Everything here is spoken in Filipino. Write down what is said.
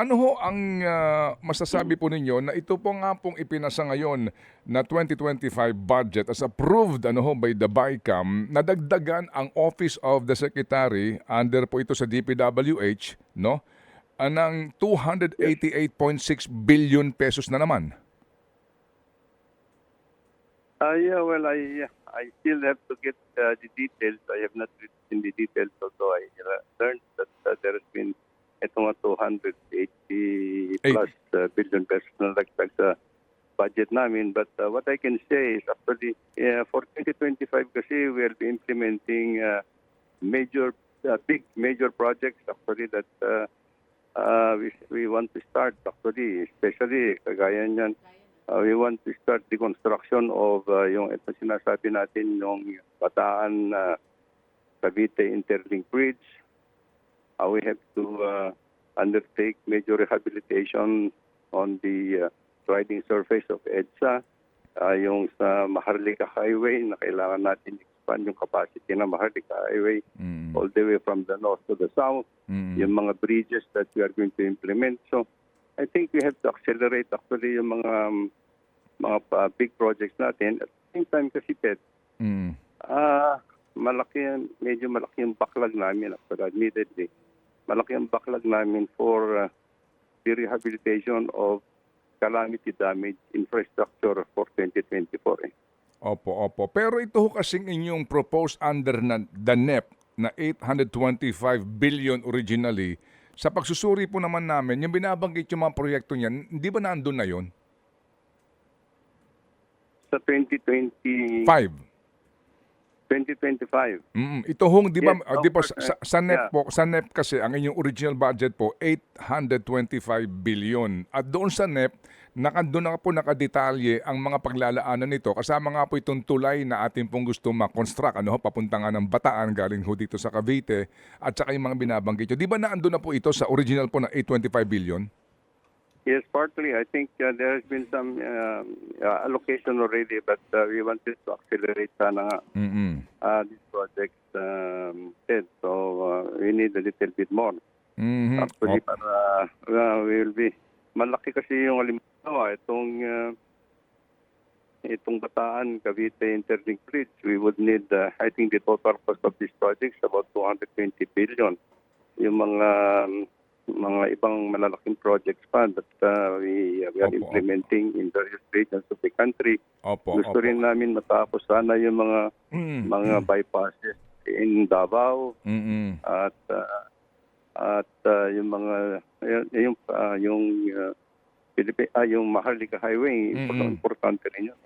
Ano ho ang ah, masasabi po ninyo na ito po nga pong ipinasa ngayon na 2025 budget as approved ano ho by the BICAM nadagdagan ang Office of the Secretary under po ito sa DPWH no ng 288.6 billion pesos na naman. Uh, yeah, well, I I still have to get uh, the details. I have not read the details, although I uh, learned that uh, there has been itong mga 280 plus uh, billion pesos na nagtag sa budget namin. But uh, what I can say is actually uh, for 2025 kasi we'll be implementing uh, major, uh, big major projects actually that uh, uh, we, we want to start actually, especially kagaya niyan. Uh, we want to start the construction of uh, yung ito sinasabi natin yung Bataan uh, Cavite Interlink Bridge. Uh, we have to uh, undertake major rehabilitation on the uh, riding surface of EDSA. Uh, yung sa Maharlika Highway na kailangan natin expand yung capacity ng Maharlika Highway Mm. all the way from the north to the south Mm. yung mga bridges that we are going to implement. So, I think we have to accelerate actually yung mga um, mga uh, big projects natin. At the same time kasi, Ted, Mm. ah malaki, medyo malaki yung backlog namin actually, admittedly. Malaki ang backlog namin for uh, the rehabilitation of calamity damage infrastructure for 2024. Eh. Opo, opo. Pero ito ho kasing inyong proposed under na, the NEP na 825 billion originally, sa pagsusuri po naman namin, yung binabanggit yung mga proyekto niyan, hindi ba nandun na yon? Sa 2020, 5. 2025, Mm, ito hong, di ba, Yes, ah, di ba of sa, course, sa, sa NEP yeah. po, sa NEP kasi, ang inyong original budget po, 825 billion. At doon sa NEP, nakandun na po nakadetalye ang mga paglalaanan nito. Kasama nga po itong tulay na ating pong gusto ma-construct, ano papunta nga ng Bataan, galing ho dito sa Cavite, at saka yung mga binabanggit nyo. Di ba naandun na po ito sa original po na 825 billion? Yes, partly. I think uh, there has been some um, uh, allocation already, but uh, we wanted to accelerate sana nga Mm-mm. uh, this project, um, Ted. So uh, we need a little bit more. Mhm. Actually, Opo. para uh, we will be malaki kasi yung halimbawa itong uh, itong Bataan Cavite Interlink Bridge. We would need, uh, I think, the total cost of this project is about 220 billion. Yung mga um, mga ibang malalaking projects pa that uh, we, we are Opo, opo. implementing in various regions of the country. Opo, Gusto opo. rin namin matapos sana yung mga Mm, mga bypasses in Davao mm-mm. at uh, at uh, yung mga yung uh, yung uh, Pilipi- ah, yung Maharlika Highway Mm-mm. importante rin yun.